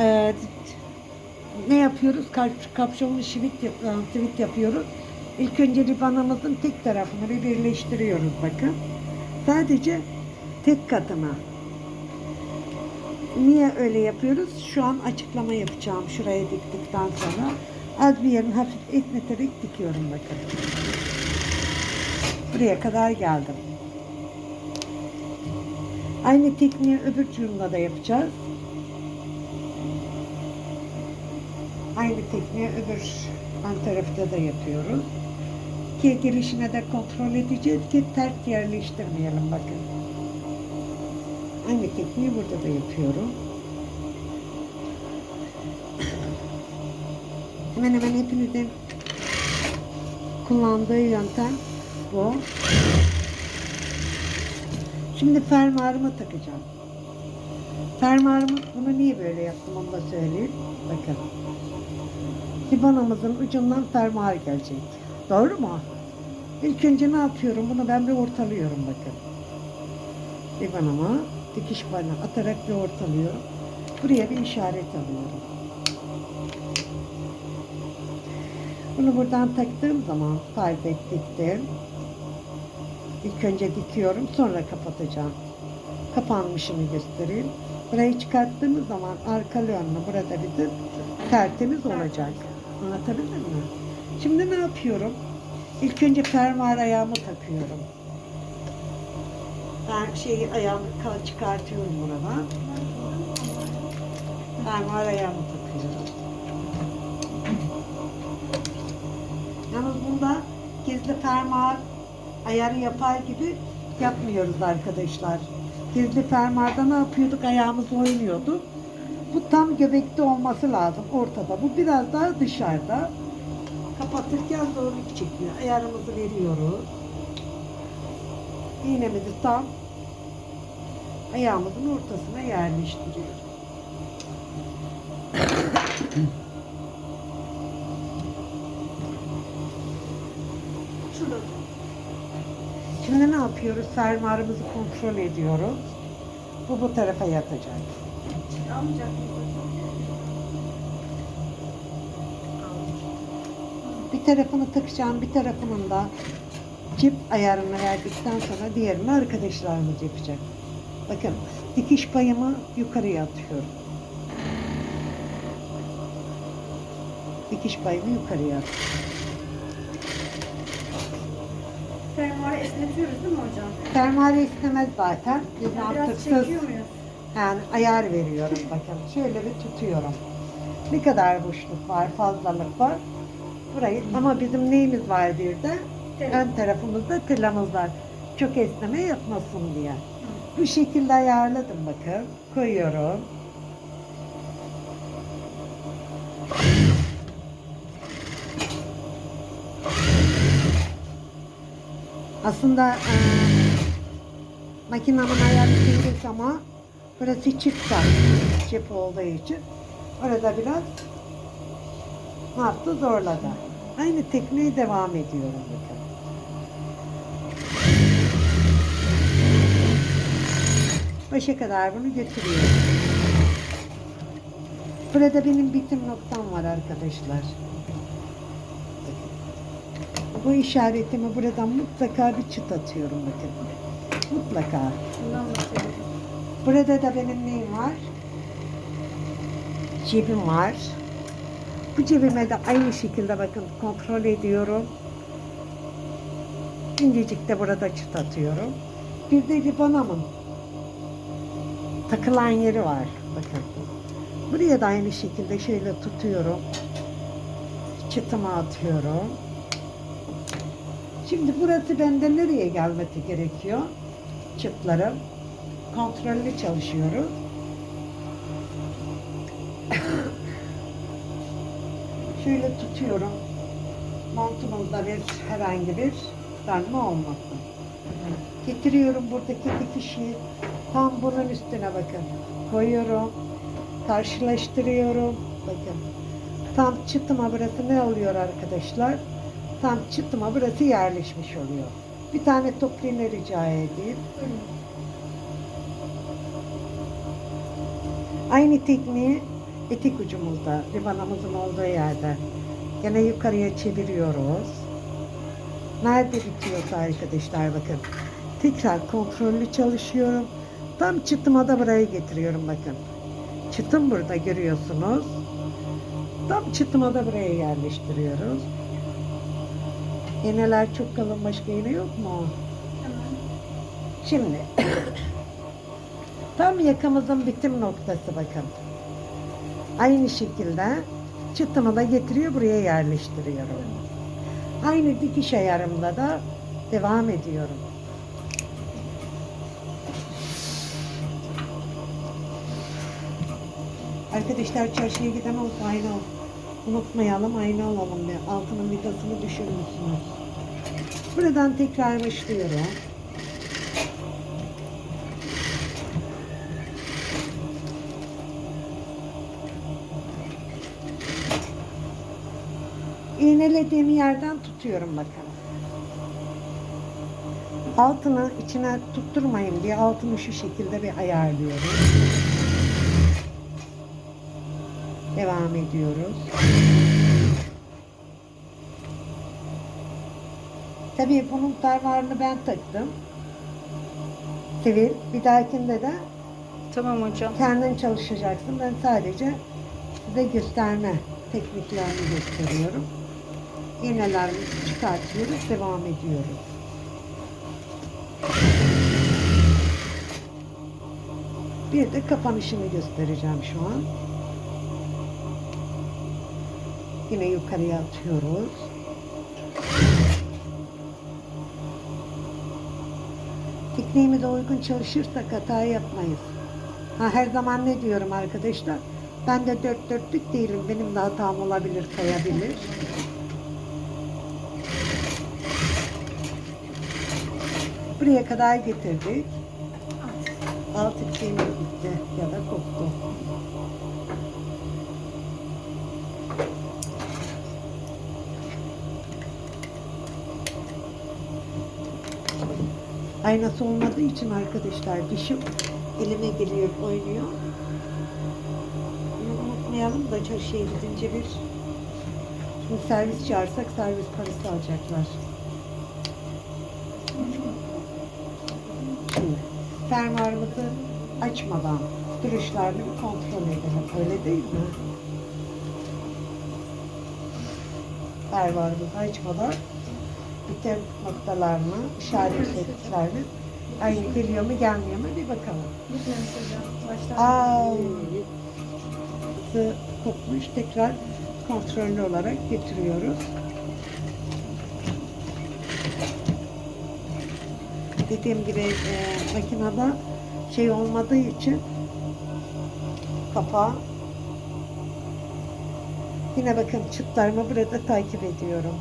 Ee, ne yapıyoruz? Kap- Kapşonlu şivit, yap- e, yapıyoruz. İlk önce ribanımızın tek tarafını bir birleştiriyoruz bakın. Sadece tek katına. Niye öyle yapıyoruz? Şu an açıklama yapacağım şuraya diktikten sonra. Az bir yerini hafif esneterek dikiyorum bakın. Buraya kadar geldim. Aynı tekniği öbür da yapacağız. Aynı tekniği öbür ön tarafta da yapıyoruz. Ki girişine de kontrol edeceğiz ki ters yerleştirmeyelim bakın. Aynı tekniği burada da yapıyorum. Hemen hemen hepinizin kullandığı yöntem bu. Şimdi fermuarımı takacağım. Fermuarımı bunu niye böyle yaptım onu da söyleyeyim. Bakın. Libanamızın ucundan fermuar gelecek. Doğru mu? İlk önce ne yapıyorum? Bunu ben bir ortalıyorum bakın. Libanama dikiş bana atarak bir ortalıyorum. Buraya bir işaret alıyorum. Bunu buradan taktığım zaman fark ettiktim. İlk önce dikiyorum sonra kapatacağım. Kapanmışını göstereyim. Burayı çıkarttığımız zaman arkalı önlü burada bizim tertemiz olacak. Anlatabildim mi? Şimdi ne yapıyorum? İlk önce fermuar ayağımı takıyorum. Ben şeyi ayağımı çıkartıyorum buradan. Fermuar ayağımı takıyorum. Yalnız bunda gizli fermuar ayarı yapar gibi yapmıyoruz arkadaşlar. Gizli fermuarda ne yapıyorduk? Ayağımız oynuyordu. Bu tam göbekte olması lazım ortada. Bu biraz daha dışarıda. Kapatırken zorluk çekiyor. Ayarımızı veriyoruz. İğnemizi tam ayağımızın ortasına yerleştiriyoruz. Şimdi ne yapıyoruz? Fermuarımızı kontrol ediyoruz. Bu bu tarafa yatacak. Almayacak mısın? Bir tarafını takacağım, bir tarafının da cip ayarını verdikten sonra diğerini arkadaşlarımız yapacak. Bakın dikiş payımı yukarıya atıyorum. Dikiş payımı yukarıya atıyorum. Fermuarı esnetiyoruz değil mi hocam? Fermuarı istemez zaten. Biz mantıksız çekiyor muyuz? Yani ayar veriyorum bakın. Şöyle bir tutuyorum. Ne kadar boşluk var, fazlalık var. Burayı ama bizim neyimiz var bir de? Ön tarafımızda tırlamız var. Çok esneme yapmasın diye. Bu şekilde ayarladım bakın. Koyuyorum. Aslında eee makinenin ayarı değiliz ama burası çift tak. Çift olduğu için. Orada biraz ne yaptı zorladı. Aynı tekniğe devam ediyorum bakın. Başa kadar bunu götürüyorum. Burada benim bitim noktam var arkadaşlar. Bu işaretimi buradan mutlaka bir çıt atıyorum bakın. Mutlaka. Bundan. Burada da benim neyim var? Cebim var. Bu cebime de aynı şekilde bakın kontrol ediyorum. İncecik de burada çıt atıyorum. Bir de ribanamın takılan yeri var. Bakın. Buraya da aynı şekilde şöyle tutuyorum. Çıtımı atıyorum. Şimdi burası bende nereye gelmesi gerekiyor? Çıtlarım. Kontrollü çalışıyoruz. Şöyle tutuyorum. Montumuzda bir herhangi bir darma olmasın. Getiriyorum buradaki dikişi tam bunun üstüne bakın. Koyuyorum. Karşılaştırıyorum. Bakın. Tam çıtıma burası ne oluyor arkadaşlar? Tam çıtıma burası yerleşmiş oluyor. Bir tane top iğne rica edeyim. Aynı tekniği etik ucumuzda, ribanımızın olduğu yerde. Gene yukarıya çeviriyoruz. Nerede bitiyorsa arkadaşlar bakın. Tekrar kontrollü çalışıyorum. Tam çıtıma da buraya getiriyorum bakın. Çıtım burada görüyorsunuz. Tam çıtıma da buraya yerleştiriyoruz. İğneler çok kalın başka iğne yok mu? Tamam. Şimdi tam yakamızın bitim noktası bakın. Aynı şekilde çıtımı da getiriyor buraya yerleştiriyorum. Aynı dikiş ayarımda da devam ediyorum. Arkadaşlar çarşıya aynı ol. Unutmayalım aynı olalım ve altının vidasını düşürmüşsünüz. Buradan tekrar başlıyorum. İğnelediğim yerden tutuyorum bakın. Altını içine tutturmayın diye altını şu şekilde bir ayarlıyorum. Devam ediyoruz. Tabii bunun fermuarını ben taktım. Sevil, bir dahakinde de Tamam hocam. kendin çalışacaksın. Ben sadece size gösterme tekniklerini gösteriyorum. İğnelerimizi çıkartıyoruz, devam ediyoruz. Bir de kapanışını göstereceğim şu an. Yine yukarıya atıyoruz. Tekniğime de uygun çalışırsak hata yapmayız. Ha, her zaman ne diyorum arkadaşlar? Ben de dört dörtlük değilim. Benim de hatam olabilir, kayabilir. Buraya kadar getirdik. Alt ipliğimiz bitti ya da koptu. Aynası olmadığı için arkadaşlar dişim elime geliyor, oynuyor. Unutmayalım da çarşıya gidince bir şimdi servis çağırsak servis parası alacaklar. Şimdi fermuarımızı açmadan duruşlarını kontrol edelim. Öyle değil mi? Fermuarımızı açmadan bitim noktalarını, işaretlediklerini aynı geliyor mu gelmiyor mu bir bakalım. Aa, kopmuş. Tekrar kontrollü olarak getiriyoruz. Dediğim gibi e, makinede şey olmadığı için kapağı yine bakın çıtlarımı burada takip ediyorum.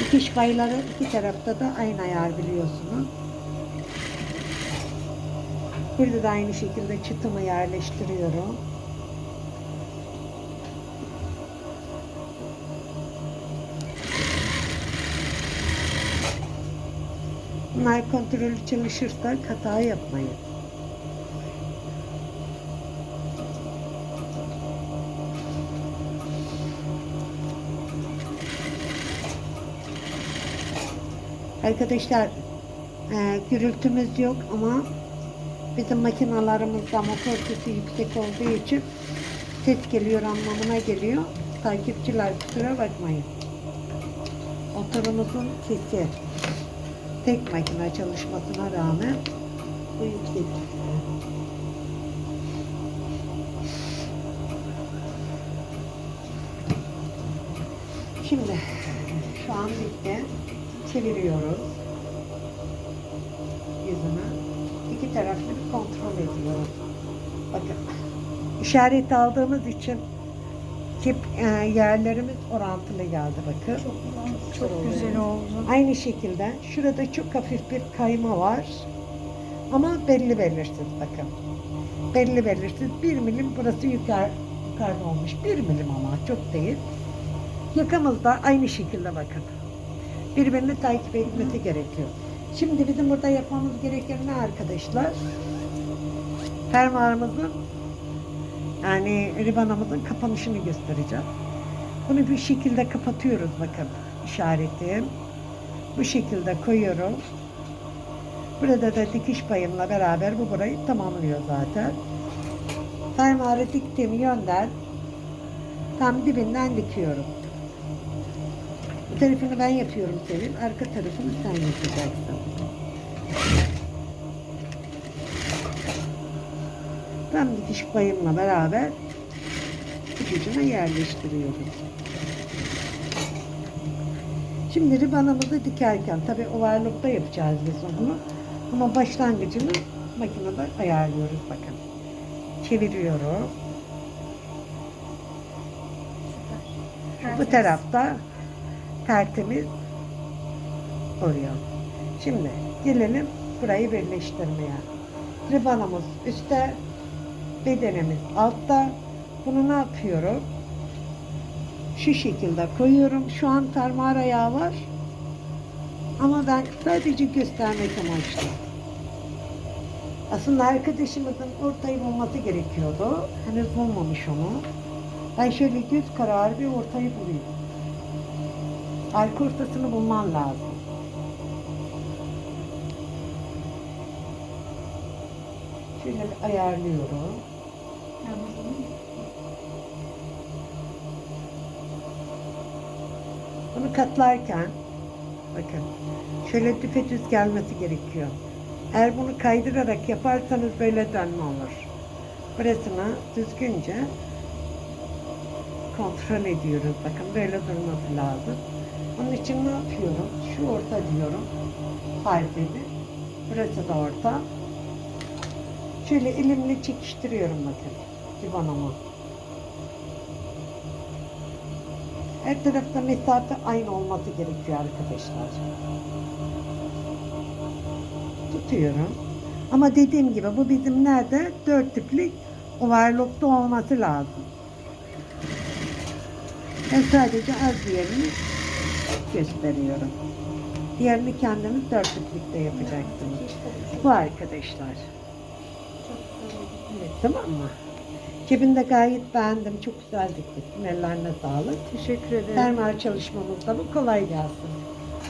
Dikiş payları iki tarafta da aynı ayar biliyorsunuz. Burada da aynı şekilde çıtımı yerleştiriyorum. Bunlar kontrollü çalışırsak hata yapmayın. Arkadaşlar e, gürültümüz yok ama bizim makinalarımızda motor sesi yüksek olduğu için ses geliyor anlamına geliyor. Takipçiler kusura bakmayın. Motorumuzun sesi tek makine çalışmasına rağmen bu yüksek. Şimdi şu an bitti. Çeviriyoruz. Bir kontrol ediyoruz. Bakın. İşaret aldığımız için kip e, yerlerimiz orantılı geldi bakın. Çok güzel oldu. Aynı şekilde şurada çok hafif bir kayma var. Ama belli belirsiz bakın. Belli belirsiz. Bir milim burası yukarı, yukarıda olmuş. Bir milim ama çok değil. Yakamızda aynı şekilde bakın. Birbirini takip etmesi gerekiyor. Şimdi bizim burada yapmamız gereken ne arkadaşlar? Fermuarımızın yani ribanamızın kapanışını göstereceğim. Bunu bir şekilde kapatıyoruz bakın işaretim. Bu şekilde koyuyorum. Burada da dikiş payımla beraber bu burayı tamamlıyor zaten. Fermuarı diktiğim yönden tam dibinden dikiyorum. Tarafını ben yapıyorum senin, arka tarafını sen yapacaksın. Tam dikiş payımla beraber ucuna yerleştiriyoruz. Şimdi ribanımızı dikerken tabi overlockta yapacağız biz onu. Ama başlangıcını makinede ayarlıyoruz bakın. Çeviriyorum. Süper. Bu tarafta tertemiz oluyor. Şimdi gelelim burayı birleştirmeye. Ribanımız üstte, bedenimiz altta. Bunu ne yapıyorum? Şu şekilde koyuyorum. Şu an fermuar ayağı var. Ama ben sadece göstermek amaçlı. Aslında arkadaşımızın ortayı bulması gerekiyordu. Henüz bulmamış onu. Ben şöyle göz kararı bir ortayı bulayım. Arka ortasını bulman lazım. Şöyle ayarlıyorum. Bunu katlarken bakın şöyle düpedüz gelmesi gerekiyor. Eğer bunu kaydırarak yaparsanız böyle dönme olur. Burasını düzgünce kontrol ediyoruz. Bakın böyle durması lazım. Onun için ne yapıyorum? Şu orta diyorum. Fark edin. Burası da orta. Şöyle elimle çekiştiriyorum bakın. Divanımı. Her tarafta mesafe aynı olması gerekiyor arkadaşlar. Tutuyorum. Ama dediğim gibi bu bizim nerede? Dört tiplik overlockta olması lazım. Ben sadece az yerini gösteriyorum. Diğerini kendiniz dört tiplikte yapacaksınız. Bu arkadaşlar. Evet, tamam mı? Cebinde gayet beğendim. Çok güzel dikmişsin. Ellerine sağlık. Teşekkür ederim. Fermuar çalışmamızda bu kolay gelsin.